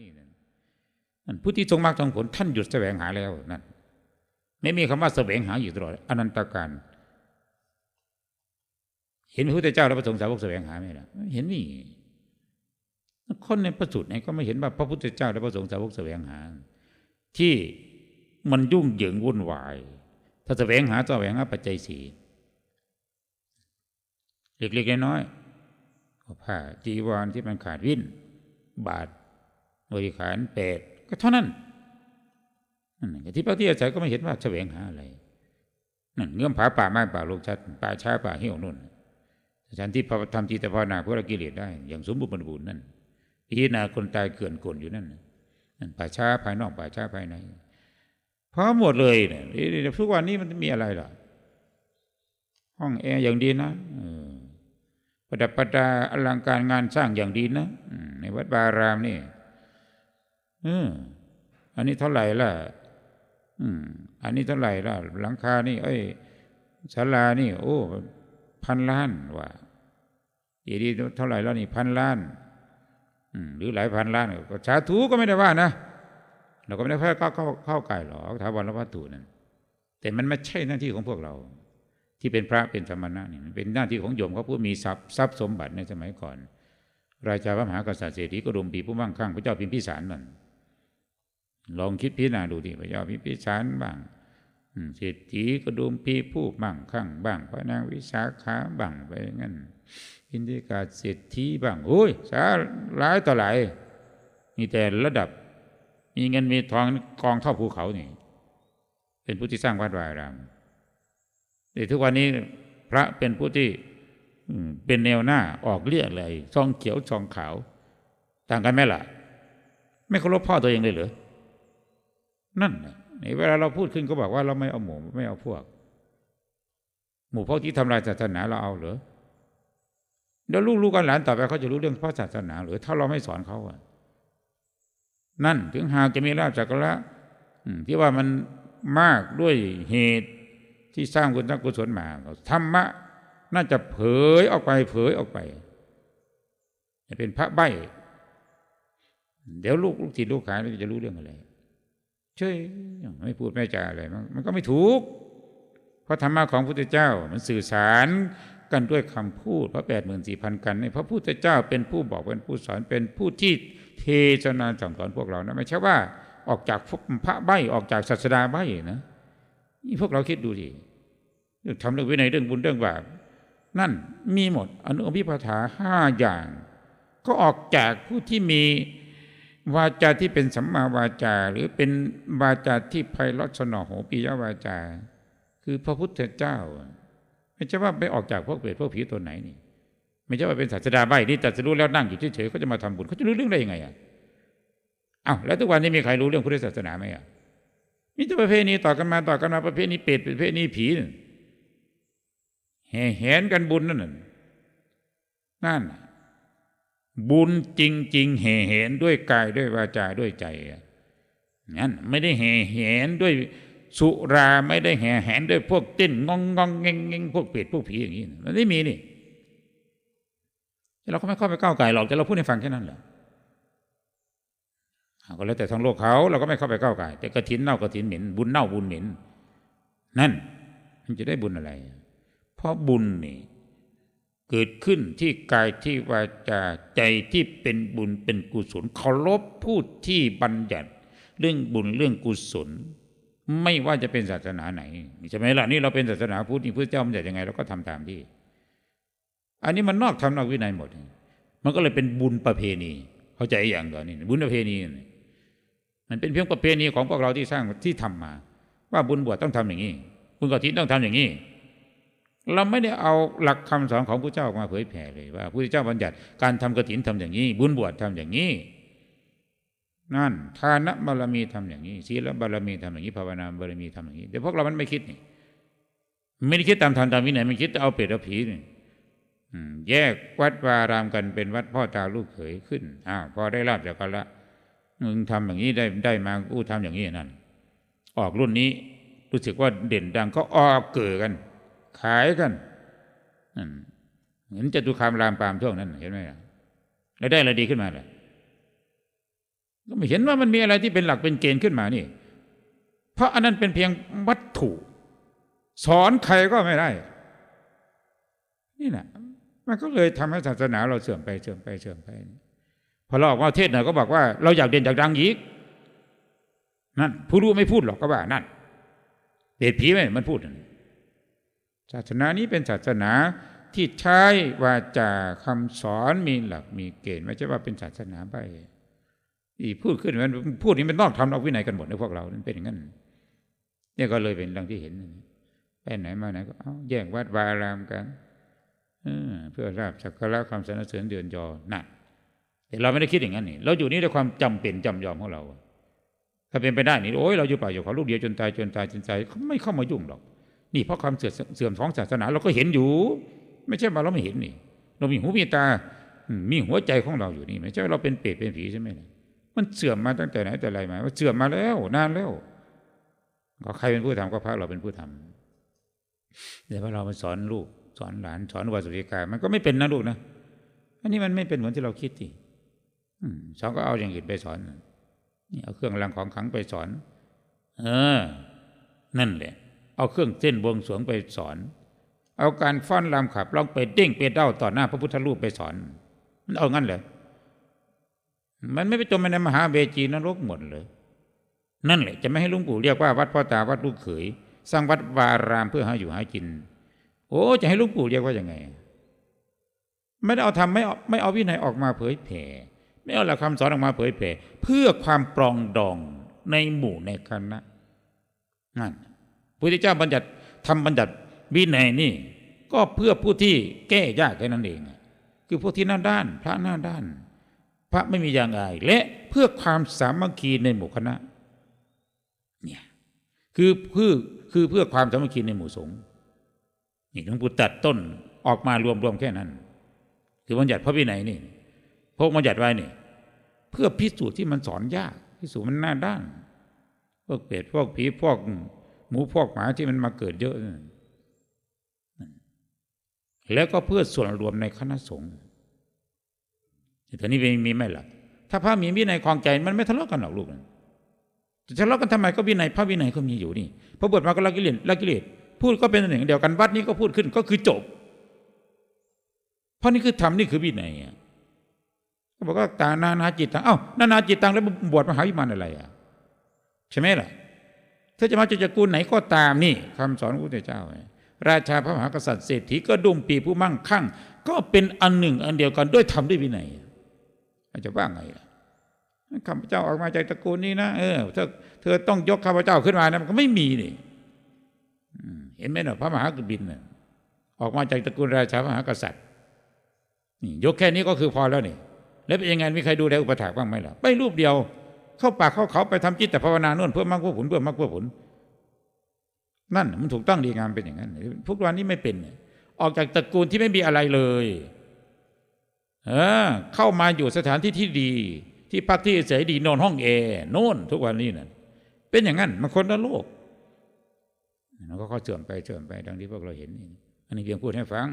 นี่นั่นนั่นผู้ที่ทรงมรรคทรงผลท่านหยุดแสวงหาแล้วนั่นไม่มีคำว่าแสวงหาอยู่ตลอดอนันตการ เห็นพระพุทธเจ้าและพระสงฆ์สาวกแสวงหาไหมล่ะเห็นนี่คนในประสุดไหนก็ไม่เห็นว่าพระพุทธเจ้าและพระสงฆ์สาวกแสวงหา ที่มันยุ่งเหยิงวุ่นวาย ถ้าแสวงหาแสวงหาปัจจัยสี่เล็กๆน้อยๆผ้าจีวรที่มันขาดวิ่น บาท บริขารเปดก็เท่านั้นนั่นที่พระที่อาศัยก็ไม่เห็นว่าแสวงหาอะไรนั่นเงื่อมผาป่าไม้ป่าลงชัดป่าช้าป่าเหี่ยวนุ่นฉันที่พระทำจิตภาวนาเพื่อละกิเลสได้ อย่างสมบูรณ์บริบูรณ์นั่นพิจารณาคนตายเกลื่อนกลนอยู่นั่นนั่นป่าช้าภายนอกป่าช้าภายในพร้อมหมดเลยเนี่ยทุกวันนี้มันมีอะไรล่ะห้องแอร์อย่างดีนะประดับประดาอลังการงานสร้างอย่างดีนะในวัดบารามนี่ อออันนี้เท่าไหร่ล่ะ อืม อันนี้เท่าไหร่ล่ะ หลังคานี่ เอ้ยศาลานี่ โอ้ พันล้านว่าอีดีเท่าไหร่แล้วนี่พันล้าน อืม หรือหลายพันล้านก็สาธุก็ไม่ได้ว่านะเราก็ไม่ได้เพื่อเข้าเข้าเข้าไก่หรอกถาวรวัตถุนั่นแต่มันไม่ใช่หน้าที่ของพวกเรา ที่เป็นพระเป็นสมณะนี่มันเป็นหน้าที่ของโยมเขาผู้มีทรัพย์ทรัพย์สมบัติในสมัยก่อน ราชาพระมหากษัตริย์เศรษฐีกรุมปีผู้มั่งคั่งพระเจ้าพิมพิสารนั่น ลองคิดพิจารณาดูดิพระเจ้าพิพิสารบ้างเศรษฐีกระดุมพีผู้มั่งคั่งบ้างพระนางวิสาขาบ้างไปงั้นอินทิกาเศรษฐีบ้างโอ้ยสาหลายต่อหลายมีแต่ระดับ มีเงินมีทองกองเท่าภูเขานี่ เป็นผู้ที่สร้างวัดวายรามแต่ทุกวันนี้พระเป็นผู้ที่เป็นแนวหน้าออกเรียกเลยซองเขียวซองขาว ต่างกันไหมล่ะ ไม่เคารพพ่อตัวเองเลยเหรอ นั่นนี่เวลาเราพูดขึ้นก็บอกว่าเราไม่เอาหมู่ไม่เอาพวก หมู่พวกที่ทำลายศาสนาเราเอาเหรอเดี๋ยวลูกลูกกันหลานต่อไปเขาจะรู้เรื่องพระศาสนาหรือถ้าเราไม่สอนเขาอะ นั่นถึงหากจะมีราบจักระที่ว่ามันมากด้วยเหตุที่สร้างกุศลกุศลมาธรรมะ น่าจะเผยออกไปเผยออกไปจะเป็นพระใบเดี๋ยวลูกลูกศิษย์ลูกหาจะรู้เรื่องอะไร เฉยไม่พูดไม่จาอะไรมันก็ไม่ถูก เพราะธรรมะของพระพุทธเจ้ามันสื่อสารกันด้วยคำพูดพระแปดหมื่นสี่พันกันในพระพุทธเจ้าเป็นผู้บอกเป็นผู้สอนเป็นผู้ที่เทศนาสั่งสอนพวกเรานะไม่ใช่ว่าออกจากพระใบออกจากศาสดาใบนะนี่พวกเราคิดดูดิเรื่องทำเรื่องวินัยเรื่องบุญเรื่องบาปนั่นมีหมดอนุอภิปทาห้าอย่าง ก็ออกจากผู้ที่มี วาจาที่เป็นสัมมาวาจา หรือเป็นวาจาที่ไพเราะสนอโหปิยวาจา คือพระพุทธเจ้า ไม่ใช่ว่าไปออกจากพวกเปรตพวกผีตัวไหนนี่ ไม่ใช่ว่าเป็นศาสดาใบนี่แต่จะรู้แล้วนั่งอยู่เฉยๆเขาจะมาทำบุญเขาจะรู้เรื่องได้ยังไงอะอ้าวแล้วทุกวันนี้มีใครรู้เรื่องพุทธศาสนาไหมอะมีแต่ประเพณีต่อกันมาต่อกันมาประเพณีเปรตประเพณีผีแห่แหนกันบุญนั่นนั่น บุญจริงๆแห่แหนด้วยกายด้วยวาจาด้วยใจงั้นไม่ได้แห่แหนด้วยสุราไม่ได้แห่แหนด้วยพวกเต้นงองงองเงงเงงพวกเปรตพวกผีอย่างนี้มันไม่มีนี่เราก็ไม่เข้าไปก้าวไก่หรอกแต่เราพูดให้ฟังแค่นั้นแหละก็แล้วแต่ทั้งโลกเขาเราก็ไม่เข้าไปก้าวไก่แต่กระถินเน่ากระถินเหม็นบุญเน่าบุญเหม็นนั่น มันจะได้บุญอะไร เพราะบุญนี่ เกิดขึ้นที่กายที่วาจาใจที่เป็นบุญเป็นกุศลเคารพพูดที่บัญญัติเรื่องบุญเรื่องกุศล ไม่ว่าจะเป็นศาสนาไหนใช่ไหมล่ะนี่เราเป็นศาสนาพุทธนี่พระเจ้ามันจะยังไงเราก็ทำตามที่ อันนี้มันนอกธรรมนอกวินัยหมด มันก็เลยเป็นบุญประเพณี เข้าใจอย่างก่อนนี่บุญประเพณีมันเป็นเพียงประเพณีของพวกเราที่สร้างที่ทำมา ว่าบุญบวชต้องทำอย่างนี้บุญกฐินต้องทำอย่างนี้ เราไม่ได้เอาหลักคำสอนของพระเจ้ามาเผยแผ่เลยว่าพระเจ้าบัญญัติการทำกระถินทำอย่างนี้ บุญบวชทำอย่างนี้ นั่นทานบารมีทำอย่างนี้ศีลบารมีทำอย่างนี้ภาวนาบารมีทำอย่างนี้แต่พวกเรามันไม่คิดนี่ไม่ได้คิดตามธรรมตามวินัยไม่คิดเอาเปรตเอาผีนี่แยกวัดวารามกันเป็นวัดพ่อตาลูกเขยขึ้นอ้าวพอได้ลาบจากกันละมึงทำอย่างนี้ได้ได้มาอู้ทำอย่างนี้นั่นออกรุ่นนี้รู้สึกว่าเด่นดังก็ออกเกิดกัน ขายกันเห็นจตุคามรามปามช่วงนั้น เห็นไหมแล้วได้อะไรดีขึ้นมาเลยก็ไม่เห็นว่ามันมีอะไรที่เป็นหลักเป็นเกณฑ์ขึ้นมานี่ เพราะอันนั้นเป็นเพียงวัตถุ สอนใครก็ไม่ได้ นี่แหละมันก็เลยทำให้ศาสนาเราเสื่อมไปเสื่อมไปเสื่อมไป พอเราออกมาเทศน์หน่อยก็บอกว่าเราอยากเด่นจากดังอีกนั่นผู้รู้ไม่พูดหรอกก็ว่านั่นเดชผีไหมมันพูดนั่น ศาสนานี้เป็นศาสนาที่ใช้วาจาคำสอนมีหลักมีเกณฑ์ไม่ใช่ว่าเป็นศาสนาไปอีพูดขึ้นมันพูดนี้มันต้องทำเอาวินัยกันหมดในพวกเรามันเป็นอย่างนั้นเนี่ยก็เลยเป็นดังที่เห็นไปไหนมาไหนก็เอาแย่งวัดวาอารามกันเพื่อราบสักการะความสรรเสริญเดือนยอนั่นแต่เราไม่ได้คิดอย่างนั้นนี่เราอยู่นี่ด้วยความจำเป็นจำยอมของเรา ถ้าเป็นไปได้นี่โอ้ยเราอยู่ป่าอยู่เขาลูกเดียวจนตายจนตายจนตายเขาไม่เข้ามายุ่งหรอก นี่เพราะความเสื่อมเสื่อมของศาสนาเราก็เห็นอยู่ ไม่ใช่ว่าเราไม่เห็นนี่ เรามีหูมีตา มีหัวใจของเราอยู่นี่ ไม่ใช่ว่าเราเป็นเปรตเป็นผีใช่ไหมมันเสื่อมมาตั้งแต่ไหนแต่ไรมามันเสื่อมมาแล้วนานแล้วก็ใครเป็นผู้ทำก็พระเราเป็นผู้ทำเดี๋ยวพอเรามาสอนลูกสอนหลานสอนวาสุริกามันก็ไม่เป็นนะลูกนะอันนี้มันไม่เป็นเหมือนที่เราคิดทีอืมสอนก็เอาอย่างอื่นไปสอนนี่เอาเครื่องรางของขลังไปสอน เออ นั่นแหละ เอาเครื่องเส้นบวงสวงไปสอน เอาการฟ้อนรำขับร้องไปเด้งไปเด้าต่อหน้าพระพุทธรูปไปสอน มันเอางั้นเหรอมันไม่ไปจมในมหาเบจีนรกหมดเลย นั่นแหละจะไม่ให้ลุงปู่เรียกว่าวัดพ่อตาวัดลูกเขย สร้างวัดวารามเพื่อหาอยู่หากิน โอ้จะให้ลุงปู่เรียกว่ายังไง ไม่ได้เอาทำไม่เอาไม่เอาวินัยออกมาเผยแผ่ ไม่เอาหลักคำสอนออกมาเผยแผ่ เพื่อความปรองดองในหมู่ในคณะนั่น พุทธเจ้าบัญญัติทำบัญญัติวินัยนี่ก็เพื่อผู้ที่แก้ยากแค่นั้นเอง คือพวกที่หน้าด้าน พระหน้าด้าน พระไม่มีอย่างอายและเพื่อความสามัคคีในหมู่คณะเนี่ยคือเพื่อคือเพื่อความสามัคคีในหมู่สงฆ์นี่หลวงปู่ตัดต้นออกมารวมรวมๆแค่นั้น คือบัญญัติพระวินัยนี่พวกบัญญัติไว้นี่เพื่อพิสูจน์ที่มันสอนยากพิสูจน์มันหน้าด้าน พวกเปรตพวกผีพวก หมูพวกหมาที่มันมาเกิดเยอะ แล้วก็เพื่อส่วนรวมในคณะสงฆ์แต่นี้มีมีไหล่ะถ้าพระมีวินัยคลองใจมันไม่ทะเลาะกันหรอกลูกนะจะทะเลาะกันทำไมก็วินัยพระวินัยก็มีอยู่นี่พระบวชมาก็ละกิเลสละกิเลสพูดก็เป็นหนึ่งเดียวกันวัดนี้ก็พูดขึ้นก็คือจบ เพราะนี่คือธรรมนี่คือวินัยอะก็บอกว่าตานานาจิตตังเอ้านานาจิตตังแล้วบวชมหาวิมานอะไรอะใช่ไหมล่ะ ถ้าจะมาจากตระกูลไหนก็ตามนี่คำสอนพระพุทธเจ้า ราชาพระมหากษัตริย์เศรษฐีก็ดุมปีผู้มั่งคั่ง ก็เป็นอันหนึ่งอันเดียวกันด้วยธรรมด้วยวินัยอาจจะว่าไงล่ะข้าพเจ้าออกมาจากตระกูลนี้นะเออเธอเธอต้องยกข้าพเจ้าขึ้นมานะมันก็ไม่มีนี่เห็นไหมเนาะพระมหากบินนะออกมาจากตระกูลราชาพระมหากษัตริย์นี่ยกแค่นี้ก็คือพอแล้วนี่แล้วเป็นยังไงมีใครดูแลอุปถากบ้างไหมล่ะไปรูปเดียว เข้าป่าเข้าเขาไปทำจิตแต่ภาวนาโน่นเพื่อมรรคเพื่อผลเพื่อมรรคเพื่อผล นั่นมันถูกต้องดีงามเป็นอย่างนั้นพวกวันนี้ไม่เป็น ออกจากตระกูลที่ไม่มีอะไรเลย เออ เข้ามาอยู่สถานที่ที่ดี ที่พักที่อาศัยดีนอนห้องแอร์โน่นทุกวันนี้นั่นเป็นอย่างนั้นมันคนละโลกมันก็ค่อยเสื่อมไปเสื่อมไปดังที่พวกเราเห็นอันนี้เพียงพูดให้ฟัง